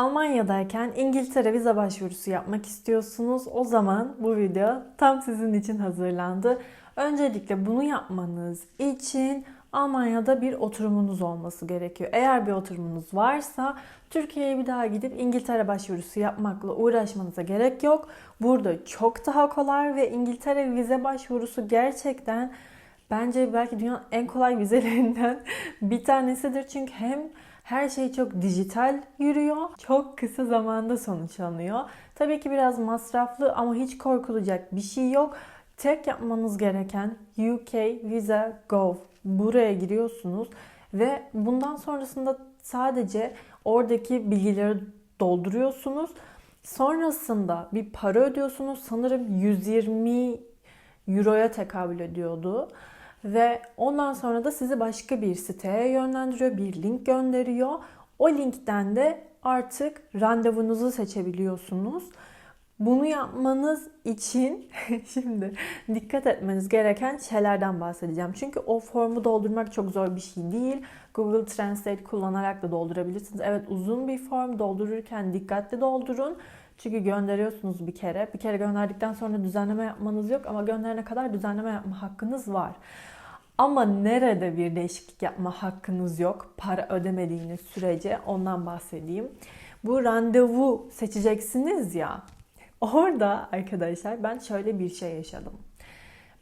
Almanya'dayken İngiltere vize başvurusu yapmak istiyorsunuz. O zaman bu video tam sizin için hazırlandı. Öncelikle bunu yapmanız için Almanya'da bir oturumunuz olması gerekiyor. Eğer bir oturumunuz varsa Türkiye'ye bir daha gidip İngiltere başvurusu yapmakla uğraşmanıza gerek yok. Burada çok daha kolay ve İngiltere vize başvurusu gerçekten bence belki dünyanın en kolay vizelerinden bir tanesidir. Çünkü hem her şey çok dijital yürüyor. Çok kısa zamanda sonuçlanıyor. Tabii ki biraz masraflı ama hiç korkulacak bir şey yok. Tek yapmanız gereken UK Visa Gov. Buraya giriyorsunuz ve bundan sonrasında sadece oradaki bilgileri dolduruyorsunuz. Sonrasında bir para ödüyorsunuz. Sanırım 120 euroya tekabül ediyordu. Ve ondan sonra da sizi başka bir siteye yönlendiriyor, bir link gönderiyor. O linkten de artık randevunuzu seçebiliyorsunuz. Bunu yapmanız için şimdi dikkat etmeniz gereken şeylerden bahsedeceğim. Çünkü o formu doldurmak çok zor bir şey değil. Google Translate kullanarak da doldurabilirsiniz. Evet uzun bir form doldururken dikkatli doldurun. Çünkü gönderiyorsunuz bir kere. Bir kere gönderdikten sonra düzenleme yapmanız yok ama gönderene kadar düzenleme yapma hakkınız var. Ama nerede bir değişiklik yapma hakkınız yok para ödemediğiniz sürece ondan bahsedeyim. Bu randevu seçeceksiniz ya. Orada arkadaşlar ben şöyle bir şey yaşadım.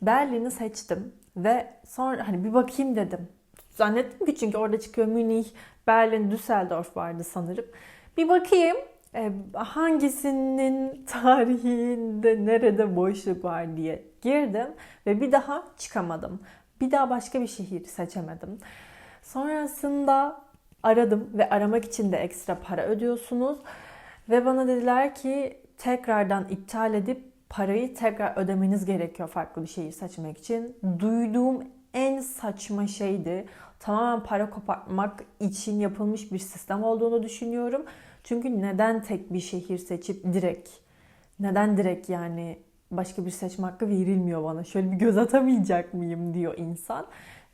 Berlin'i seçtim ve sonra hani bir bakayım dedim. Zannettim ki çünkü orada çıkıyor Münih, Berlin, Düsseldorf vardı sanırım. Bir bakayım e, hangisinin tarihinde nerede boşluk var diye girdim ve bir daha çıkamadım. Bir daha başka bir şehir seçemedim. Sonrasında aradım ve aramak için de ekstra para ödüyorsunuz. Ve bana dediler ki tekrardan iptal edip parayı tekrar ödemeniz gerekiyor farklı bir şehir seçmek için. Duyduğum en saçma şeydi. Tamamen para kopartmak için yapılmış bir sistem olduğunu düşünüyorum. Çünkü neden tek bir şehir seçip direkt neden direkt yani başka bir seçme hakkı verilmiyor bana. Şöyle bir göz atamayacak mıyım diyor insan.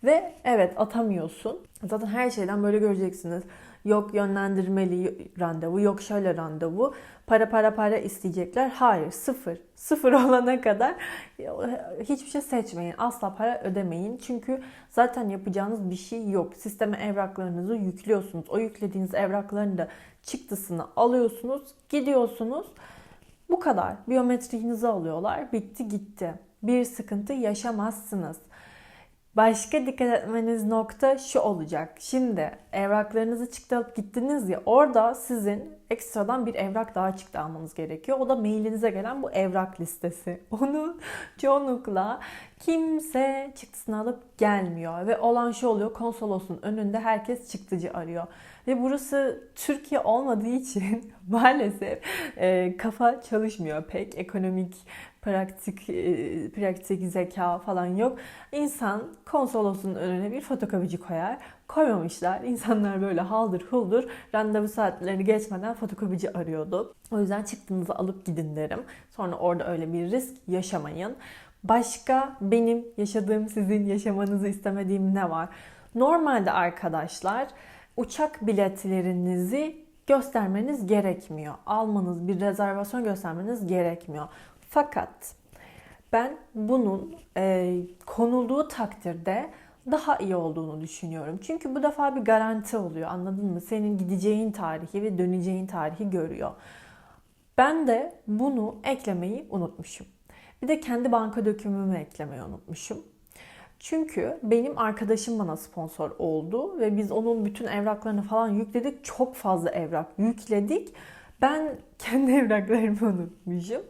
Ve evet atamıyorsun. Zaten her şeyden böyle göreceksiniz. Yok yönlendirmeli randevu, yok şöyle randevu. Para para para isteyecekler. Hayır sıfır. Sıfır olana kadar hiçbir şey seçmeyin. Asla para ödemeyin. Çünkü zaten yapacağınız bir şey yok. Sisteme evraklarınızı yüklüyorsunuz. O yüklediğiniz evrakların da çıktısını alıyorsunuz. Gidiyorsunuz. Bu kadar. Biyometriğinizi alıyorlar. Bitti gitti. Bir sıkıntı yaşamazsınız. Başka dikkat etmeniz nokta şu olacak. Şimdi evraklarınızı çıktı alıp gittiniz ya orada sizin ekstradan bir evrak daha çıktı almanız gerekiyor. O da mailinize gelen bu evrak listesi. Onu çoğunlukla kimse çıktısını alıp gelmiyor. Ve olan şu oluyor konsolosun önünde herkes çıktıcı arıyor. Ve burası Türkiye olmadığı için maalesef e, kafa çalışmıyor pek. Ekonomik praktik e, praktik zeka falan yok. İnsan konsolosun önüne bir fotokopici koyar. Koymamışlar. İnsanlar böyle haldır huldur randevu saatlerini geçmeden fotokopici arıyordu. O yüzden çıktığınızı alıp gidin derim. Sonra orada öyle bir risk yaşamayın. Başka benim yaşadığım sizin yaşamanızı istemediğim ne var? Normalde arkadaşlar uçak biletlerinizi göstermeniz gerekmiyor. Almanız, bir rezervasyon göstermeniz gerekmiyor. Fakat ben bunun e, konulduğu takdirde daha iyi olduğunu düşünüyorum. Çünkü bu defa bir garanti oluyor anladın mı? Senin gideceğin tarihi ve döneceğin tarihi görüyor. Ben de bunu eklemeyi unutmuşum. Bir de kendi banka dökümümü eklemeyi unutmuşum. Çünkü benim arkadaşım bana sponsor oldu ve biz onun bütün evraklarını falan yükledik. Çok fazla evrak yükledik. Ben kendi evraklarımı unutmuşum.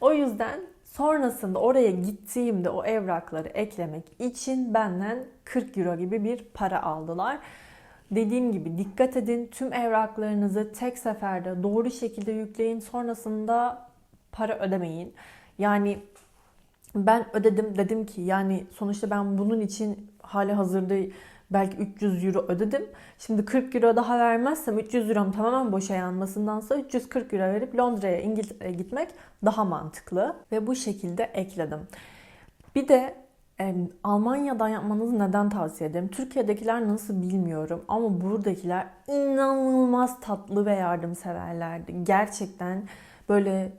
O yüzden sonrasında oraya gittiğimde o evrakları eklemek için benden 40 euro gibi bir para aldılar. Dediğim gibi dikkat edin tüm evraklarınızı tek seferde doğru şekilde yükleyin. Sonrasında para ödemeyin. Yani ben ödedim dedim ki yani sonuçta ben bunun için hali hazırda belki 300 euro ödedim. Şimdi 40 euro daha vermezsem 300 eurom tamamen boşa yanmasındansa 340 euro verip Londra'ya İngiltere'ye gitmek daha mantıklı ve bu şekilde ekledim. Bir de e, Almanya'dan yapmanızı neden tavsiye ederim? Türkiye'dekiler nasıl bilmiyorum ama buradakiler inanılmaz tatlı ve yardımseverlerdi. Gerçekten böyle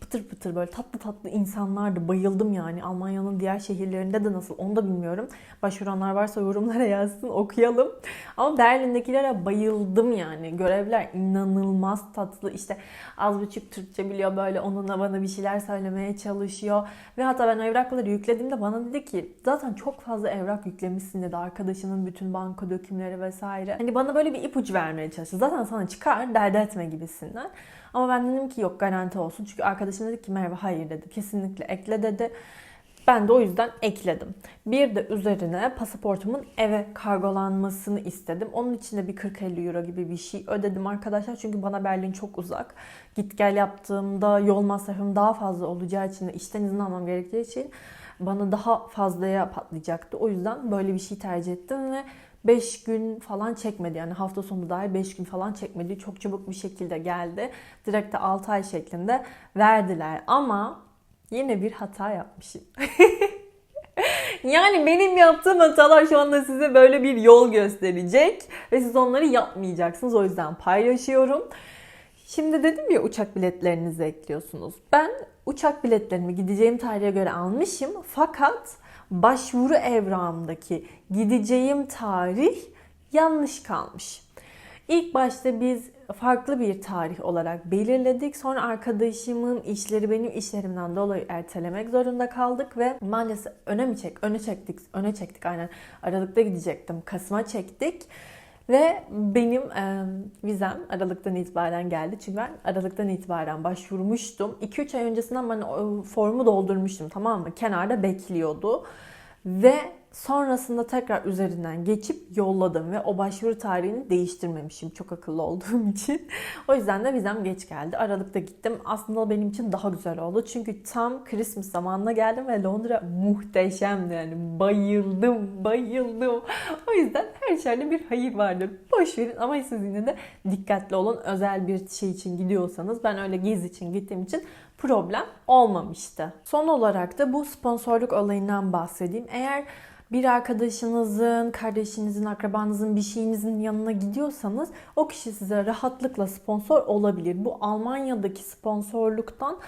pıtır pıtır böyle tatlı tatlı insanlardı. Bayıldım yani. Almanya'nın diğer şehirlerinde de nasıl onu da bilmiyorum. Başvuranlar varsa yorumlara yazsın okuyalım. Ama Berlin'dekilere bayıldım yani. Görevler inanılmaz tatlı. İşte az buçuk Türkçe biliyor böyle onunla bana bir şeyler söylemeye çalışıyor. Ve hatta ben evrakları yüklediğimde bana dedi ki zaten çok fazla evrak yüklemişsin dedi. Arkadaşının bütün banka dökümleri vesaire. Hani bana böyle bir ipucu vermeye çalıştı. Zaten sana çıkar dert etme gibisinden. Ama ben dedim ki yok garanti olsun. Çünkü arkadaşım dedi ki Merve hayır dedi. Kesinlikle ekle dedi. Ben de o yüzden ekledim. Bir de üzerine pasaportumun eve kargolanmasını istedim. Onun için de bir 40-50 euro gibi bir şey ödedim arkadaşlar. Çünkü bana Berlin çok uzak. Git gel yaptığımda yol masrafım daha fazla olacağı için de işten izin almam gerektiği için bana daha fazlaya patlayacaktı. O yüzden böyle bir şey tercih ettim ve 5 gün falan çekmedi. Yani hafta sonu dahi 5 gün falan çekmedi. Çok çabuk bir şekilde geldi. Direkt de 6 ay şeklinde verdiler. Ama yine bir hata yapmışım. yani benim yaptığım hatalar şu anda size böyle bir yol gösterecek. Ve siz onları yapmayacaksınız. O yüzden paylaşıyorum. Şimdi dedim ya uçak biletlerinizi ekliyorsunuz. Ben uçak biletlerimi gideceğim tarihe göre almışım. Fakat başvuru evrağımdaki gideceğim tarih yanlış kalmış. İlk başta biz farklı bir tarih olarak belirledik. Sonra arkadaşımın işleri benim işlerimden dolayı ertelemek zorunda kaldık ve maalesef öne mi çek? Öne çektik. Öne çektik aynen. Aralıkta gidecektim. Kasım'a çektik. Ve benim e, vizem Aralık'tan itibaren geldi. Çünkü ben Aralık'tan itibaren başvurmuştum. 2-3 ay öncesinden ben formu doldurmuştum tamam mı? Kenarda bekliyordu. Ve sonrasında tekrar üzerinden geçip yolladım ve o başvuru tarihini değiştirmemişim çok akıllı olduğum için. o yüzden de vizem geç geldi. Aralıkta gittim. Aslında benim için daha güzel oldu. Çünkü tam Christmas zamanına geldim ve Londra muhteşemdi. Yani bayıldım, bayıldım. O yüzden her şeyde bir hayır vardır. Boş verin ama siz yine de dikkatli olun. Özel bir şey için gidiyorsanız ben öyle gezi için gittiğim için problem olmamıştı. Son olarak da bu sponsorluk olayından bahsedeyim. Eğer bir arkadaşınızın, kardeşinizin, akrabanızın bir şeyinizin yanına gidiyorsanız o kişi size rahatlıkla sponsor olabilir. Bu Almanya'daki sponsorluktan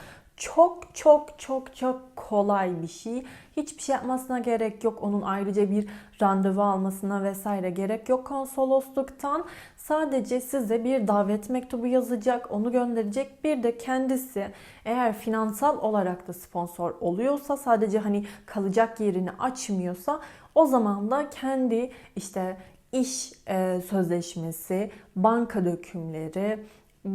çok çok çok çok kolay bir şey. Hiçbir şey yapmasına gerek yok. Onun ayrıca bir randevu almasına vesaire gerek yok konsolosluktan. Sadece size bir davet mektubu yazacak, onu gönderecek. Bir de kendisi eğer finansal olarak da sponsor oluyorsa, sadece hani kalacak yerini açmıyorsa o zaman da kendi işte iş e, sözleşmesi, banka dökümleri,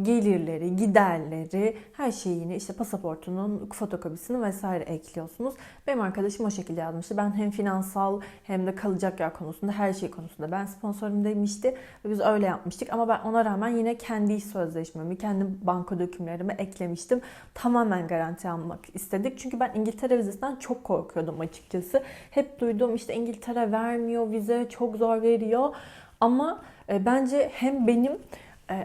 gelirleri, giderleri, her şeyini işte pasaportunun fotokopisini vesaire ekliyorsunuz. Benim arkadaşım o şekilde yazmıştı. Ben hem finansal hem de kalacak yer konusunda her şey konusunda ben sponsorum demişti ve biz öyle yapmıştık. Ama ben ona rağmen yine kendi iş sözleşmemi, kendi banka dökümlerimi eklemiştim. Tamamen garanti almak istedik. Çünkü ben İngiltere vizesinden çok korkuyordum açıkçası. Hep duydum işte İngiltere vermiyor vize, çok zor veriyor. Ama e, bence hem benim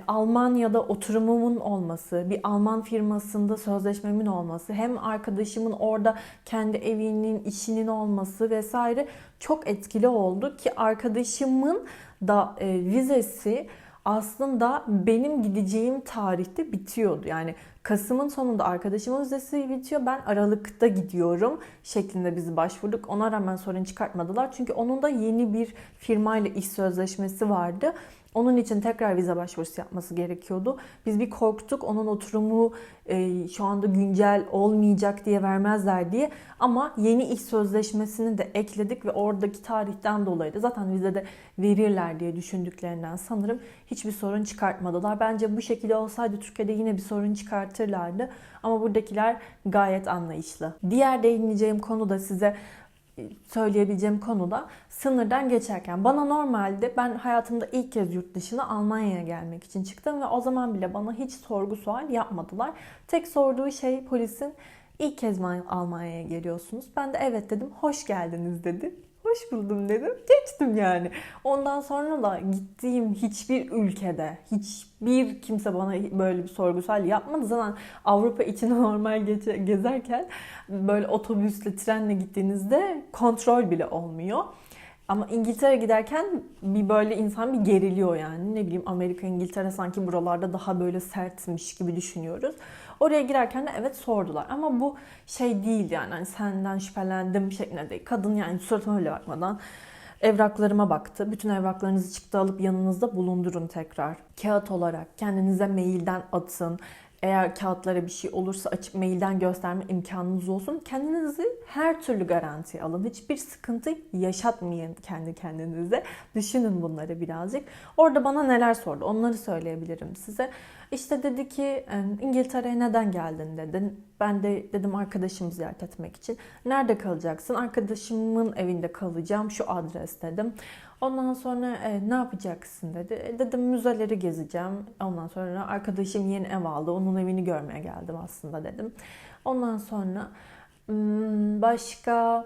Almanya'da oturumumun olması, bir Alman firmasında sözleşmemin olması, hem arkadaşımın orada kendi evinin, işinin olması vesaire çok etkili oldu ki arkadaşımın da e, vizesi aslında benim gideceğim tarihte bitiyordu. Yani Kasım'ın sonunda arkadaşımın vizesi bitiyor. Ben Aralık'ta gidiyorum şeklinde bizi başvurduk. Ona rağmen sorun çıkartmadılar. Çünkü onun da yeni bir firmayla iş sözleşmesi vardı. Onun için tekrar vize başvurusu yapması gerekiyordu. Biz bir korktuk onun oturumu e, şu anda güncel olmayacak diye vermezler diye. Ama yeni iş sözleşmesini de ekledik ve oradaki tarihten dolayı da zaten vizede verirler diye düşündüklerinden sanırım hiçbir sorun çıkartmadılar. Bence bu şekilde olsaydı Türkiye'de yine bir sorun çıkartırlardı. Ama buradakiler gayet anlayışlı. Diğer değineceğim konu da size söyleyebileceğim konu da sınırdan geçerken. Bana normalde ben hayatımda ilk kez yurt dışına Almanya'ya gelmek için çıktım ve o zaman bile bana hiç sorgu sual yapmadılar. Tek sorduğu şey polisin ilk kez Almanya'ya geliyorsunuz? Ben de evet dedim. Hoş geldiniz dedi. Hoş buldum dedim. Geçtim yani. Ondan sonra da gittiğim hiçbir ülkede hiçbir kimse bana böyle bir sorgusal yapmadı. Zaten Avrupa içine normal geçe, gezerken böyle otobüsle, trenle gittiğinizde kontrol bile olmuyor. Ama İngiltere giderken bir böyle insan bir geriliyor yani. Ne bileyim Amerika, İngiltere sanki buralarda daha böyle sertmiş gibi düşünüyoruz. Oraya girerken de evet sordular. Ama bu şey değil yani hani senden şüphelendim şeklinde değil. Kadın yani suratıma öyle bakmadan evraklarıma baktı. Bütün evraklarınızı çıktı alıp yanınızda bulundurun tekrar. Kağıt olarak kendinize mailden atın. Eğer kağıtlara bir şey olursa açıp mailden gösterme imkanınız olsun. Kendinizi her türlü garantiye alın. Hiçbir sıkıntı yaşatmayın kendi kendinize. Düşünün bunları birazcık. Orada bana neler sordu onları söyleyebilirim size. İşte dedi ki İngiltere'ye neden geldin dedin. Ben de dedim arkadaşımı ziyaret etmek için. Nerede kalacaksın? Arkadaşımın evinde kalacağım. Şu adres dedim. Ondan sonra e, ne yapacaksın dedi. E, dedim müzeleri gezeceğim. Ondan sonra arkadaşım yeni ev aldı. Onun evini görmeye geldim aslında dedim. Ondan sonra hmm, başka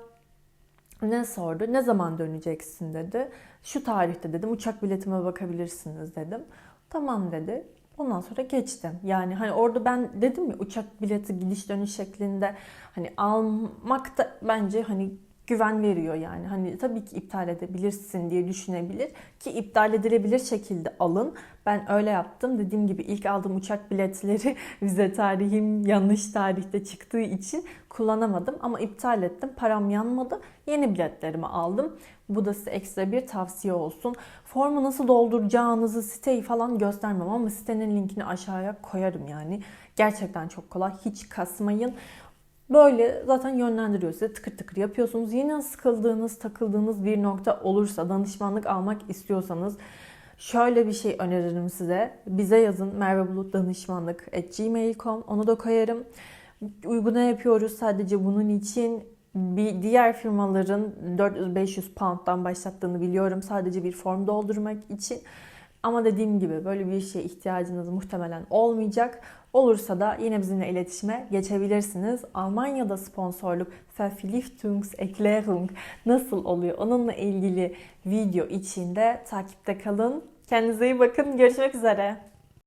ne sordu? Ne zaman döneceksin dedi. Şu tarihte dedim. Uçak biletime bakabilirsiniz dedim. Tamam dedi. Ondan sonra geçtim. Yani hani orada ben dedim ya uçak bileti gidiş dönüş şeklinde hani almak da bence hani güven veriyor yani. Hani tabii ki iptal edebilirsin diye düşünebilir ki iptal edilebilir şekilde alın. Ben öyle yaptım. Dediğim gibi ilk aldığım uçak biletleri vize tarihim yanlış tarihte çıktığı için kullanamadım ama iptal ettim. Param yanmadı. Yeni biletlerimi aldım. Bu da size ekstra bir tavsiye olsun. Formu nasıl dolduracağınızı siteyi falan göstermem ama sitenin linkini aşağıya koyarım yani. Gerçekten çok kolay. Hiç kasmayın. Böyle zaten yönlendiriyor size tıkır tıkır yapıyorsunuz. Yine sıkıldığınız, takıldığınız bir nokta olursa, danışmanlık almak istiyorsanız şöyle bir şey öneririm size. Bize yazın Merve Bulut danışmanlık gmail.com onu da koyarım. Uyguna yapıyoruz sadece bunun için. Bir diğer firmaların 400-500 pound'dan başlattığını biliyorum. Sadece bir form doldurmak için. Ama dediğim gibi böyle bir şeye ihtiyacınız muhtemelen olmayacak. Olursa da yine bizimle iletişime geçebilirsiniz. Almanya'da sponsorluk Verpflichtungserklärung nasıl oluyor? Onunla ilgili video içinde takipte kalın. Kendinize iyi bakın. Görüşmek üzere.